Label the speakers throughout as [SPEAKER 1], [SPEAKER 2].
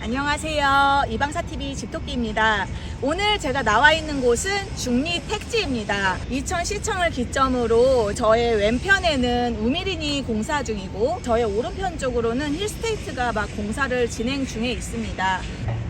[SPEAKER 1] 안녕하세요. 이방사TV 집토끼입니다. 오늘 제가 나와 있는 곳은 중리 택지입니다. 이천 시청을 기점으로 저의 왼편에는 우미린이 공사 중이고 저의 오른편 쪽으로는 힐스테이트가 막 공사를 진행 중에 있습니다.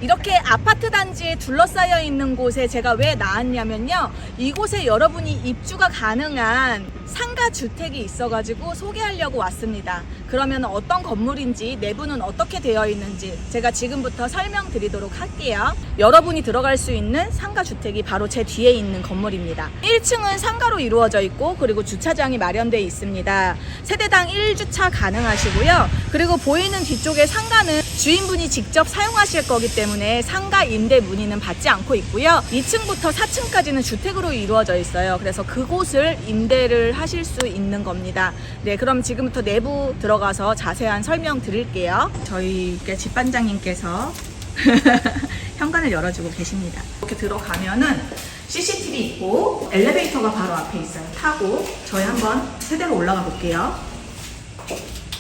[SPEAKER 1] 이렇게 아파트 단지에 둘러싸여 있는 곳에 제가 왜 나왔냐면요. 이곳에 여러분이 입주가 가능한 상가 주택이 있어가지고 소개하려고 왔습니다. 그러면 어떤 건물인지 내부는 어떻게 되어 있는지 제가 지금부터 설명드리도록 할게요. 여러분이 들어갈 수 있는 상가 주택이 바로 제 뒤에 있는 건물입니다. 1층은 상가로 이루어져 있고 그리고 주차장이 마련되어 있습니다. 세대당 1주차 가능하시고요. 그리고 보이는 뒤쪽의 상가는 주인분이 직접 사용하실 거기 때문에 상가 임대 문의는 받지 않고 있고요. 2층부터 4층까지는 주택으로 이루어져 있어요. 그래서 그곳을 임대를 하실 수 있는 겁니다. 네, 그럼 지금부터 내부 들어가서 자세한 설명 드릴게요. 저희 집반장님께서 현관을 열어주고 계십니다. 이렇게 들어가면은 CCTV 있고 엘리베이터가 바로 앞에 있어요. 타고 저희 한번 세대로 올라가 볼게요.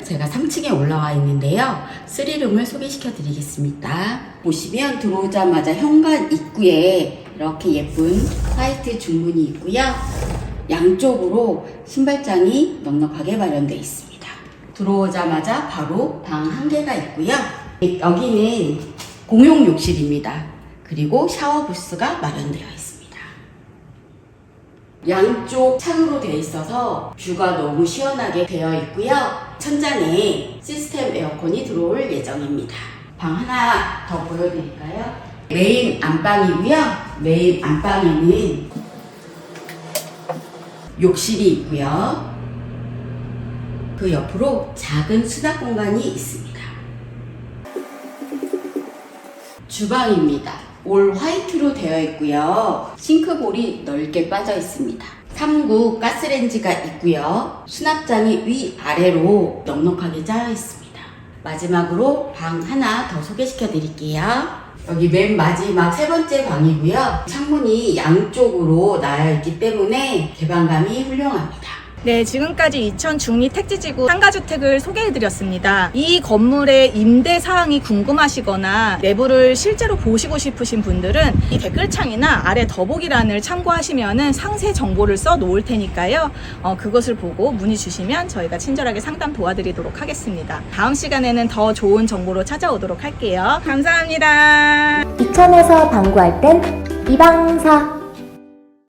[SPEAKER 2] 제가 3층에 올라와 있는데요. 스리룸을 소개시켜 드리겠습니다. 보시면 들어오자마자 현관 입구에 이렇게 예쁜 화이트 중문이 있고요. 양쪽으로 신발장이 넉넉하게 마련되어 있습니다. 들어오자마자 바로 방 한 개가 있고요. 여기는 공용 욕실입니다. 그리고 샤워 부스가 마련되어 있습니다. 양쪽 창으로 되어 있어서 뷰가 너무 시원하게 되어 있고요. 천장에 시스템 에어컨이 들어올 예정입니다. 방 하나 더 보여드릴까요? 메인 안방이고요. 메인 안방에는 욕실이 있고요. 그 옆으로 작은 수납 공간이 있습니다. 주방입니다. 올 화이트로 되어 있고요. 싱크볼이 넓게 빠져 있습니다. 3구 가스레인지가 있고요. 수납장이 위아래로 넉넉하게 짜여 있습니다. 마지막으로 방 하나 더 소개시켜 드릴게요. 여기 맨 마지막 세 번째 방이고요. 창문이 양쪽으로 나여 있기 때문에 개방감이 훌륭합니다.
[SPEAKER 1] 네, 지금까지 이천 중리 택지지구 상가주택을 소개해드렸습니다. 이 건물의 임대 사항이 궁금하시거나 내부를 실제로 보시고 싶으신 분들은 이 댓글창이나 아래 더보기란을 참고하시면 상세 정보를 써 놓을 테니까요. 어, 그것을 보고 문의 주시면 저희가 친절하게 상담 도와드리도록 하겠습니다. 다음 시간에는 더 좋은 정보로 찾아오도록 할게요. 감사합니다.
[SPEAKER 3] 이천에서 방구할 땐 이방사